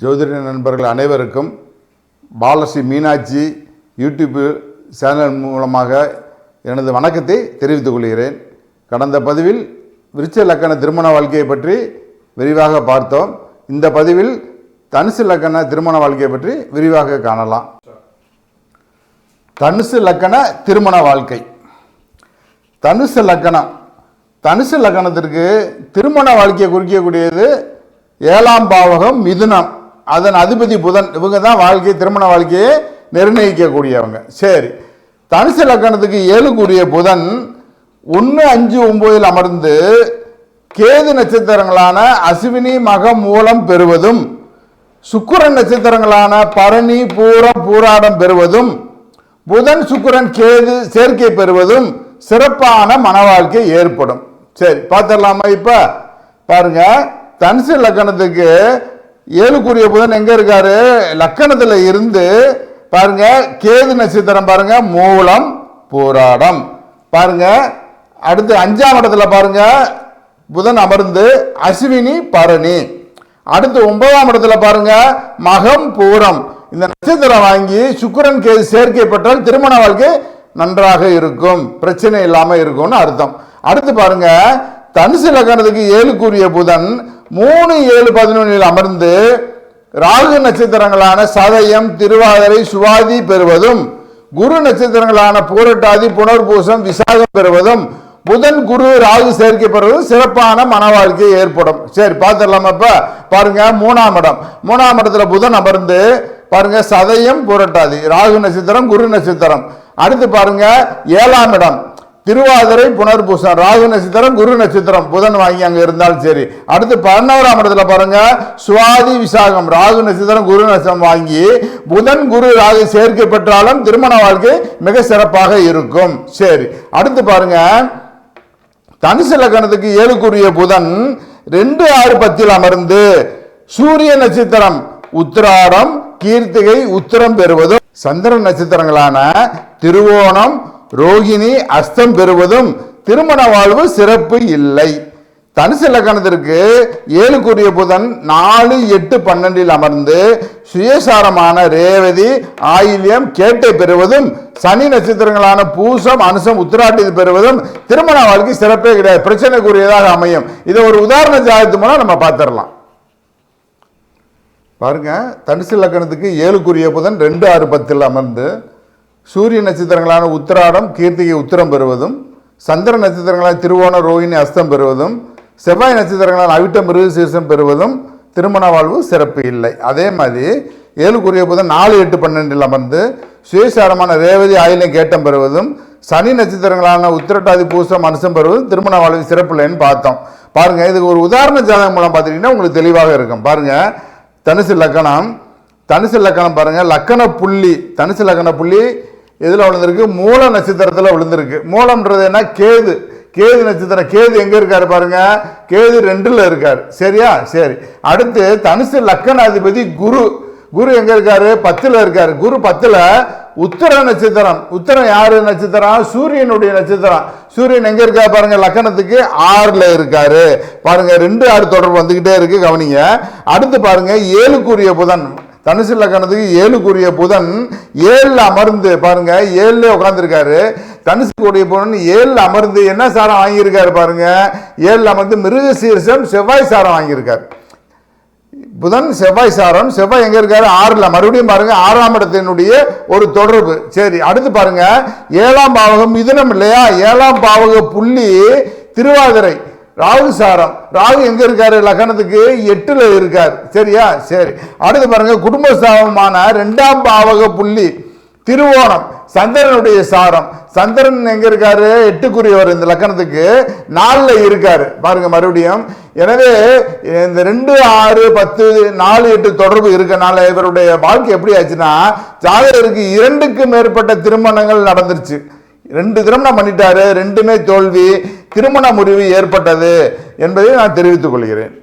ஜோதிட நண்பர்கள் அனைவருக்கும் பாலஸ்ரீ மீனாட்சி யூடியூப் சேனல் மூலமாக எனது வணக்கத்தை தெரிவித்துக் கொள்கிறேன். கடந்த பதிவில் விருச்ச லக்கண திருமண வாழ்க்கையை பற்றி விரிவாக பார்த்தோம். இந்த பதிவில் தனுசு லக்கண திருமண வாழ்க்கையை பற்றி விரிவாக காணலாம். தனுசு லக்கண திருமண வாழ்க்கை. தனுசு லக்கணம். தனுசு லக்கணத்திற்கு திருமண வாழ்க்கையை குறிக்கக்கூடியது ஏழாம் பாவகம் மிதுனம். அதன் அதிபதி புதன் இவங்க தான் வாழ்க்கை திருமண வாழ்க்கையை நிர்ணயிக்கக்கூடியவங்க. சரி. தனுசு லக்கணத்துக்கு ஏழுக்குரிய புதன் ஒன்று அஞ்சு ஒம்போதில் அமர்ந்து கேது நட்சத்திரங்களான அஸ்வினி மகம் மூலம் பெறுவதும் சுக்கரன் நட்சத்திரங்களான பரணி பூரம் பூராடம் பெறுவதும் புதன் சுக்கரன் கேது சேர்க்கை பெறுவதும் சிறப்பான மன வாழ்க்கை ஏற்படும். சரி பார்த்துடலாமா இப்போ? பாருங்க தனுசு லக்கணத்துக்கு ஏழுக்குரிய புதன் எங்க இருக்காரு? லக்கணத்தில் இருந்து பாருங்க கேது நட்சத்திரம் பாருங்க மூலம் போராடம். பாருங்க அடுத்து அஞ்சாம் இடத்துல பாருங்க புதன் அமர்ந்து அஸ்வினி பரணி. அடுத்து ஒன்பதாம் இடத்துல பாருங்க மகம் பூரம். இந்த நட்சத்திரம் வாங்கி சுக்கரன் கேது சேர்க்கை பெற்றால் திருமண வாழ்க்கை நன்றாக இருக்கும். பிரச்சனை இல்லாமல் இருக்கும்னு அர்த்தம். அடுத்து பாருங்க தனுசு லக்கணத்துக்கு ஏழுக்குரிய புதன் மூணு ஏழு பதினொன்றில் அமர்ந்து ராகு நட்சத்திரங்களான சதயம் திருவாதிரை சுவாதி பெறுவதும் குரு நட்சத்திரங்களான பூரட்டாதி புனர்பூசம் விசாகம் பெறுவதும் புதன் குரு ராகு சேர்க்கை பெறுவதும் சிறப்பான மன வாழ்க்கை ஏற்படும். சரி பார்த்துடலாம் இப்ப பாருங்க மூணாம் இடம். மூணாம் இடத்துல புதன் அமர்ந்து பாருங்க சதயம் புரட்டாதி ராகு நட்சத்திரம் குரு நட்சத்திரம். அடுத்து பாருங்க ஏழாம் இடம். திருவாதிரை புனர்பூசம் ராகு நட்சத்திரம் குரு நட்சத்திரம் புதன் வாங்கி அங்கே இருந்தாலும் சரி. அடுத்து பதினோராம் இடத்துல பாருங்க சுவாதி விசாகம் ராகு நட்சத்திரம் குரு நட்சத்திரம் வாங்கி புதன் குரு ராகு சேர்க்கை பெற்றாலும் திருமண வாழ்க்கை மிக சிறப்பாக இருக்கும். சரி அடுத்து பாருங்க தனுசு லக்கணத்துக்கு ஏழுக்குரிய புதன் ரெண்டு ஆறு பத்தில் அமர்ந்து சூரிய நட்சத்திரம் உத்திராடம் கீர்த்திகை உத்திரம் பெறுவதும் சந்திர நட்சத்திரங்களான திருவோணம் ரோகிணி அஸ்தம் பெறுவதும் திருமண வாழ்வு சிறப்பு இல்லை. தனுசு லக்கணத்திற்கு ஏழுக்குரிய புதன் நாலு எட்டு பன்னெண்டில் அமர்ந்து சுயசாரமான ரேவதி ஆயில்யம் கேட்டை பெறுவதும் சனி நட்சத்திரங்களான பூசம் அனுசம் உத்தராட்டி பெறுவதும் திருமண வாழ்க்கை சிறப்பே கிடையாது. பிரச்சனைக்குரியதாக அமையும். இதை ஒரு உதாரண ஜாதகத்து மூலம் நம்ம பார்த்துடலாம். பாருங்க தனுசு லக்கணத்துக்கு ஏழுக்குரிய புதன் ரெண்டு ஆறு பத்தில் அமர்ந்து சூரிய நட்சத்திரங்களான உத்திராடம் கீர்த்திகை உத்திரம் பெறுவதும் சந்திர நட்சத்திரங்களான திருவோண ரோஹிணி அஸ்தம் பெறுவதும் செவ்வாய் நட்சத்திரங்களான அவிட்ட மிருக சீசம் பெறுவதும் திருமண வாழ்வு சிறப்பு இல்லை. அதே மாதிரி ஏழுக்குரிய புதன் நாலு எட்டு பன்னெண்டில் அமர்ந்து சுயசாரமான ரேவதி ஆயிலம் கேட்டம் பெறுவதும் சனி நட்சத்திரங்களான உத்திரட்டாதி பூசம் மனுஷம் பெறுவதும் திருமண வாழ்வு சிறப்பு இல்லைன்னு பார்த்தோம். பாருங்கள் இதுக்கு ஒரு உதாரண ஜாதகம் மூலம் பார்த்துட்டிங்கன்னா உங்களுக்கு தெளிவாக இருக்கும். பாருங்கள் தனுசு லக்கணம் தனுசு லக்கணம் பாருங்கள் லக்கண புள்ளி தனுசு லக்கண புள்ளி எதில் விழுந்திருக்கு? மூல நட்சத்திரத்தில் விழுந்திருக்கு. மூலம்ன்றது என்ன? கேது. கேது நட்சத்திரம். கேது எங்கே இருக்காரு பாருங்க? கேது ரெண்டில் இருக்கார். சரியா? சரி. அடுத்து தனுசு லக்கணாதிபதி குரு. குரு எங்கே இருக்கார்? பத்தில் இருக்கார். குரு பத்தில் உத்தர நட்சத்திரம். உத்தரம் யாரு நட்சத்திரம்? சூரியனுடைய நட்சத்திரம். சூரியன் எங்கே இருக்கா பாருங்க? லக்கணத்துக்கு ஆறில் இருக்காரு. பாருங்க ரெண்டு ஆறு தொடர்பு வந்துக்கிட்டே இருக்கு. கவனிங்க. அடுத்து பாருங்க ஏழுக்குரிய புதன். தனுசு லக்கணத்துக்கு ஏழுக்குரிய புதன் ஏழில் அமர்ந்து பாருங்க ஏழுல உட்காந்துருக்காரு தனுசுக்குரிய கூடிய புதன் ஏழில் அமர்ந்து என்ன சாரம் வாங்கியிருக்காரு பாருங்க? ஏழில் அமர்ந்து மிருக சீர்ஷம் செவ்வாய் சாரம் வாங்கியிருக்காரு. புதன் செவ்வாய் சாரம் செவ்வாய் எங்க இருக்காரு? ஆறுல. மறுபடியும் பாருங்க ஆறாம் இடத்தினுடைய ஒரு தொடர்பு. சரி அடுத்து பாருங்க ஏழாம் பாவகம் மிதுனம் இல்லையா? ஏழாம் பாவக புள்ளி திருவாதிரை. ராகு சாரம். ராகு எங்க இருக்காரு? லக்கணத்துக்கு எட்டுல இருக்கார். சரியா? சரி. அடுத்து பாருங்க குடும்ப சாபமான ரெண்டாம் பாவக புள்ளி திருவோணம். சந்திரனுடைய சாரம். சந்திரன் எங்க இருக்காரு? எட்டுக்குரியவர் இந்த லக்கணத்துக்கு நாலுல இருக்காரு. பாருங்க மறுபடியும். எனவே இந்த ரெண்டு ஆறு பத்து நாலு எட்டு தொடர்பு இருக்கனால இவருடைய வாழ்க்கை எப்படி ஆச்சுன்னா ஜாதகருக்கு இரண்டுக்கு மேற்பட்ட திருமணங்கள் நடந்துருச்சு. ரெண்டு திருமணம் பண்ணிட்டாரு ரெண்டுமே தோல்வி திருமண முறிவு ஏற்பட்டது என்பதை நான் தெரிவித்துக் கொள்கிறேன்.